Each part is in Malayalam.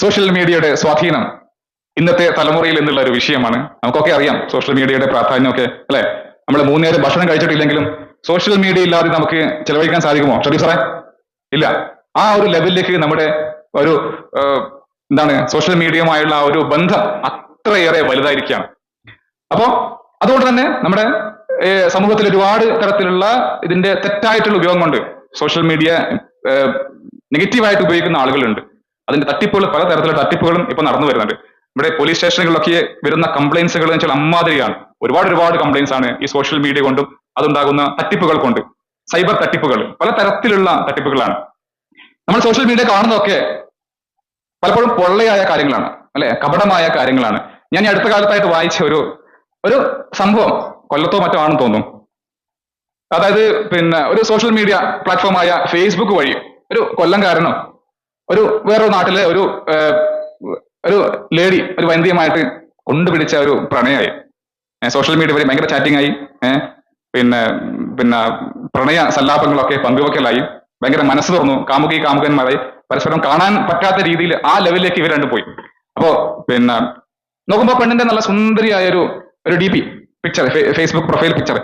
സോഷ്യൽ മീഡിയയുടെ സ്വാധീനം ഇന്നത്തെ തലമുറയിൽ എന്നുള്ള ഒരു വിഷയമാണ്. നമുക്കൊക്കെ അറിയാം സോഷ്യൽ മീഡിയയുടെ പ്രാധാന്യമൊക്കെ അല്ലെ? നമ്മൾ മൂന്നേരം ഭക്ഷണം കഴിച്ചിട്ടില്ലെങ്കിലും സോഷ്യൽ മീഡിയ ഇല്ലാതെ നമുക്ക് ചെലവഴിക്കാൻ സാധിക്കുമോ? ഷരീഫ് സാറേ? ഇല്ല. ആ ഒരു ലെവലിലേക്ക് നമ്മുടെ ഒരു എന്താണ് സോഷ്യൽ മീഡിയയുമായുള്ള ആ ഒരു ബന്ധം അത്രയേറെ വലുതായിരിക്കുകയാണ്. അപ്പോ അതുകൊണ്ട് തന്നെ നമ്മുടെ സമൂഹത്തിൽ ഒരുപാട് തരത്തിലുള്ള ഇതിന്റെ തെറ്റായിട്ടുള്ള ഉപയോഗം കൊണ്ട് സോഷ്യൽ മീഡിയ നെഗറ്റീവായിട്ട് ഉപയോഗിക്കുന്ന ആളുകളുണ്ട്. അതിന്റെ തട്ടിപ്പുകൾ പല തരത്തിലുള്ള തട്ടിപ്പുകളും ഇപ്പൊ നടന്നു വരുന്നുണ്ട്. ഇവിടെ പോലീസ് സ്റ്റേഷനുകളിലൊക്കെ വരുന്ന കംപ്ലൈൻസുകൾ വെച്ചാൽ അമ്മാതിരിയാണ്. ഒരുപാട് ഒരുപാട് കംപ്ലൈൻസ് ആണ് ഈ സോഷ്യൽ മീഡിയ കൊണ്ടും അതുണ്ടാകുന്ന തട്ടിപ്പുകൾ കൊണ്ട്. സൈബർ തട്ടിപ്പുകൾ പല തരത്തിലുള്ള തട്ടിപ്പുകളാണ്. നമ്മൾ സോഷ്യൽ മീഡിയ കാണുന്നതൊക്കെ പലപ്പോഴും പൊള്ളയായ കാര്യങ്ങളാണ് അല്ലെ? കപടമായ കാര്യങ്ങളാണ്. ഞാൻ ഈ അടുത്ത കാലത്തായിട്ട് വായിച്ച ഒരു ഒരു സംഭവം കൊല്ലത്തോ മറ്റോ ആണെന്ന് തോന്നുന്നു. അതായത് പിന്നെ ഒരു സോഷ്യൽ മീഡിയ പ്ലാറ്റ്ഫോമായ ഫേസ്ബുക്ക് വഴി ഒരു കൊല്ലംകാരനോ ഒരു വേറൊരു നാട്ടിലെ ഒരു ഒരു ലേഡി ഒരു വനിതയുമായിട്ട് കൊണ്ടുപിടിച്ച ഒരു പ്രണയമായി സോഷ്യൽ മീഡിയ വഴി ഭയങ്കര ചാറ്റിംഗ് ആയി. പിന്നെ പിന്നെ പ്രണയ സല്ലാപങ്ങളൊക്കെ പങ്കുവെക്കലായി. ഭയങ്കര മനസ്സ് തുറന്നു. കാമുകി കാമുകന്മാരായി. പരസ്പരം കാണാൻ പറ്റാത്ത രീതിയിൽ ആ ലെവലിലേക്ക് ഇവർ രണ്ടും പോയി. അപ്പോ പിന്നെ നോക്കുമ്പോ പെണ്ണിന്റെ നല്ല സുന്ദരിയായ ഒരു ഒരു D P picture Facebook profile picture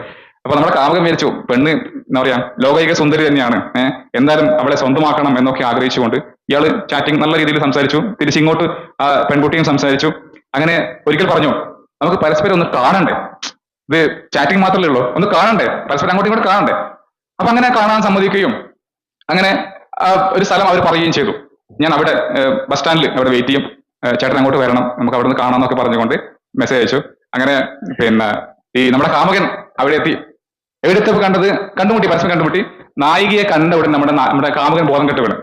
അപ്പൊ നമ്മുടെ കാമുകം വിചാരിച്ചു പെണ്ണ് എന്താ പറയാ ലോകൈക സുന്ദരി തന്നെയാണ്. ഏഹ് എന്തായാലും അവളെ സ്വന്തമാക്കണം എന്നൊക്കെ ആഗ്രഹിച്ചുകൊണ്ട് ഇയാൾ ചാറ്റിംഗ് നല്ല രീതിയിൽ സംസാരിച്ചു. തിരിച്ചിങ്ങോട്ട് ആ പെൺകുട്ടിയും സംസാരിച്ചു. അങ്ങനെ ഒരിക്കൽ പറഞ്ഞു നമുക്ക് പരസ്പരം ഒന്ന് കാണണ്ടേ? ഇത് ചാറ്റിംഗ് മാത്രമല്ലേ ഉള്ളൂ? ഒന്ന് കാണണ്ടേ? പരസ്പരം അങ്ങോട്ടും ഇങ്ങോട്ട് കാണണ്ടേ? അപ്പൊ അങ്ങനെ കാണാൻ സമ്മതിക്കുകയും അങ്ങനെ ഒരു സ്ഥലം അവർ പറയുകയും ചെയ്തു. ഞാൻ അവിടെ ബസ് സ്റ്റാൻഡിൽ അവിടെ വെയിറ്റ് ചെയ്യും. ചേട്ടൻ അങ്ങോട്ട് വരണം. നമുക്ക് അവിടെ നിന്ന് കാണാമെന്നൊക്കെ പറഞ്ഞുകൊണ്ട് മെസ്സേജ് അയച്ചു. അങ്ങനെ പിന്നെ ഈ നമ്മുടെ കാമകൻ അവിടെ എത്തി. എവിടുത്തെ കണ്ടത് കണ്ടുമുട്ടി പരസ്പരം കണ്ടുമുട്ടി. നായികയെ കണ്ട ഉടനെ നമ്മുടെ നമ്മുടെ കാമകൻ ബോധം കെട്ട് വീണ്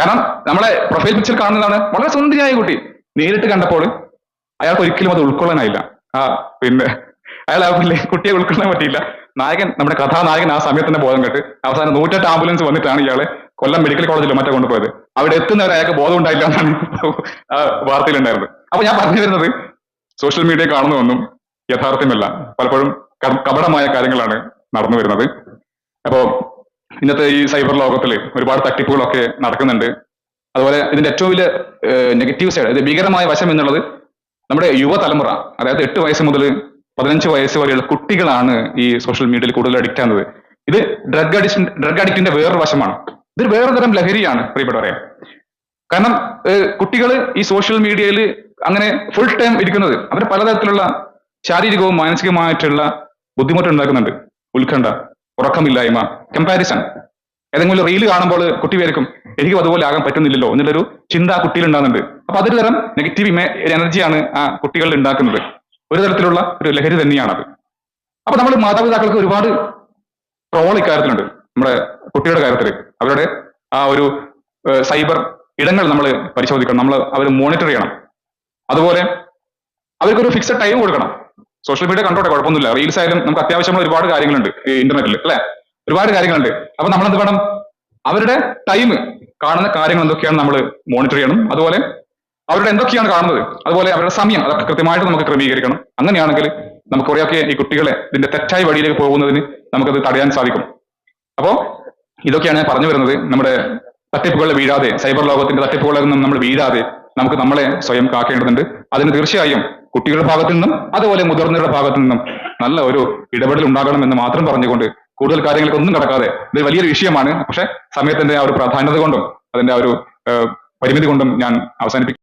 കാരണം നമ്മളെ പ്രൊഫൈൽ പിക്ചർ കാണുന്നതാണ് വളരെ സുന്ദരിയായ കുട്ടി. നേരിട്ട് കണ്ടപ്പോൾ അയാൾക്ക് ഒരിക്കലും അത് ഉൾക്കൊള്ളാനായില്ല. ആ പിന്നെ അയാൾ ആ കുട്ടിയെ ഉൾക്കൊള്ളാൻ പറ്റിയില്ല. നായകൻ നമ്മുടെ കഥാനായകൻ ആ സമയത്ത് തന്നെ ബോധം കെട്ട്. അവസാനം നൂറ്റെട്ട് ആംബുലൻസ് വന്നിട്ടാണ് ഇയാളെ കൊല്ലം മെഡിക്കൽ കോളേജിൽ മറ്റേ കൊണ്ടുപോയത്. അവിടെ എത്തുന്നവരെ അയാൾക്ക് ബോധം ഉണ്ടായില്ല എന്നാണ് ആ വാർത്തയിലുണ്ടായിരുന്നത്. അപ്പൊ ഞാൻ പറഞ്ഞു വരുന്നത് സോഷ്യൽ മീഡിയ കാണുന്നതൊന്നും യഥാർത്ഥ്യമല്ല പലപ്പോഴും കപടമായ കാര്യങ്ങളാണ് നടന്നു വരുന്നത്. അപ്പോ ഇന്നത്തെ ഈ സൈബർ ലോകത്തിൽ ഒരുപാട് തട്ടിപ്പുകളൊക്കെ നടക്കുന്നുണ്ട്. അതുപോലെ ഇതിന്റെ ഏറ്റവും വലിയ നെഗറ്റീവ് സൈഡ് അതായത് ഭീകരമായ വശം എന്നുള്ളത് നമ്മുടെ യുവതലമുറ അതായത് എട്ട് വയസ്സ് മുതൽ പതിനഞ്ച് വയസ്സ് വരെയുള്ള കുട്ടികളാണ് ഈ സോഷ്യൽ മീഡിയയിൽ കൂടുതൽ അഡിക്റ്റ് ആകുന്നത് ഇത് ഡ്രഗ് അഡിക്ഷൻ ഡ്രഗ് അഡിക്റ്റിന്റെ വേറൊരു വശമാണ്. ഇതൊരു വേറെ തരം ലഹരിയാണ് പ്രിയപ്പെട്ടവരെ. കാരണം കുട്ടികൾ ഈ സോഷ്യൽ മീഡിയയിൽ അങ്ങനെ ഫുൾ ടൈം ഇരിക്കുന്നത് അവർ പലതരത്തിലുള്ള ശാരീരികവും മാനസികവുമായിട്ടുള്ള ബുദ്ധിമുട്ട് ഉണ്ടാക്കുന്നുണ്ട്. ഉത്കണ്ഠ ഉറക്കമില്ലായ്മ കമ്പാരിസൺ ഏതെങ്കിലും റീൽ കാണുമ്പോൾ കുട്ടി വിചാരിക്കും എനിക്ക് അതുപോലെ ആകാൻ പറ്റുന്നില്ലല്ലോ എന്നുള്ളൊരു ചിന്ത ആ കുട്ടിയിൽ ഉണ്ടാകുന്നുണ്ട്. അപ്പൊ അതൊരു തരം നെഗറ്റീവ് എനർജിയാണ് ആ കുട്ടികളിൽ ഉണ്ടാക്കുന്നത്. ഒരു തരത്തിലുള്ള ഒരു ലഹരി തന്നെയാണത് അപ്പൊ നമ്മൾ മാതാപിതാക്കൾക്ക് ഒരുപാട് ട്രോൾ ഇക്കാര്യത്തിലുണ്ട്. നമ്മുടെ കുട്ടിയുടെ കാര്യത്തിൽ അവരുടെ ആ ഒരു സൈബർ ഇടങ്ങൾ നമ്മൾ പരിശോധിക്കണം. നമ്മൾ അവർ മോണിറ്റർ ചെയ്യണം. അതുപോലെ അവർക്കൊരു ഫിക്സഡ് ടൈം കൊടുക്കണം. സോഷ്യൽ മീഡിയ കണ്ടോട്ടെ കുഴപ്പമൊന്നുമില്ല. റീൽസ് ആയാലും നമുക്ക് അത്യാവശ്യം ഒരുപാട് കാര്യങ്ങളുണ്ട് ഇന്റർനെറ്റിൽ അല്ലെ? ഒരുപാട് കാര്യങ്ങളുണ്ട്. അപ്പൊ നമ്മൾ എന്ത് വേണം? അവരുടെ ടൈം കാണുന്ന കാര്യങ്ങൾ എന്തൊക്കെയാണ് നമ്മൾ മോണിറ്റർ ചെയ്യണം? അതുപോലെ അവരുടെ എന്തൊക്കെയാണ് കാണുന്നത്? അതുപോലെ അവരുടെ സമയം അതൊക്കെ കൃത്യമായിട്ട് നമുക്ക് ക്രമീകരിക്കണം. അങ്ങനെയാണെങ്കിൽ നമുക്ക് കുറെയൊക്കെ ഈ കുട്ടികളെ ഇതിന്റെ തെറ്റായ വഴിയിലേക്ക് പോകുന്നതിന് നമുക്കത് തടയാൻ സാധിക്കും. അപ്പോൾ ഇതൊക്കെയാണ് ഞാൻ പറഞ്ഞു വരുന്നത്. നമ്മുടെ തട്ടിപ്പുകളിൽ വീഴാതെ സൈബർ ലോകത്തിന്റെ തട്ടിപ്പുകളിൽ നിന്നും നമ്മൾ വീഴാതെ നമുക്ക് നമ്മളെ സ്വയം കാക്കേണ്ടതുണ്ട്. അതിന് തീർച്ചയായും കുട്ടികളുടെ ഭാഗത്തു നിന്നും അതുപോലെ മുതിർന്നവരുടെ ഭാഗത്തു നിന്നും നല്ല ഒരു ഇടപെടൽ ഉണ്ടാകണം എന്ന് മാത്രം പറഞ്ഞുകൊണ്ട് കൂടുതൽ കാര്യങ്ങൾക്ക് ഒന്നും കടക്കാതെ ഇത് വലിയൊരു വിഷയമാണ്. പക്ഷെ സമയത്തിന്റെ ആ ഒരു പ്രാധാന്യത കൊണ്ടും അതിന്റെ ആ ഒരു പരിമിതി കൊണ്ടും ഞാൻ അവസാനിപ്പിക്കും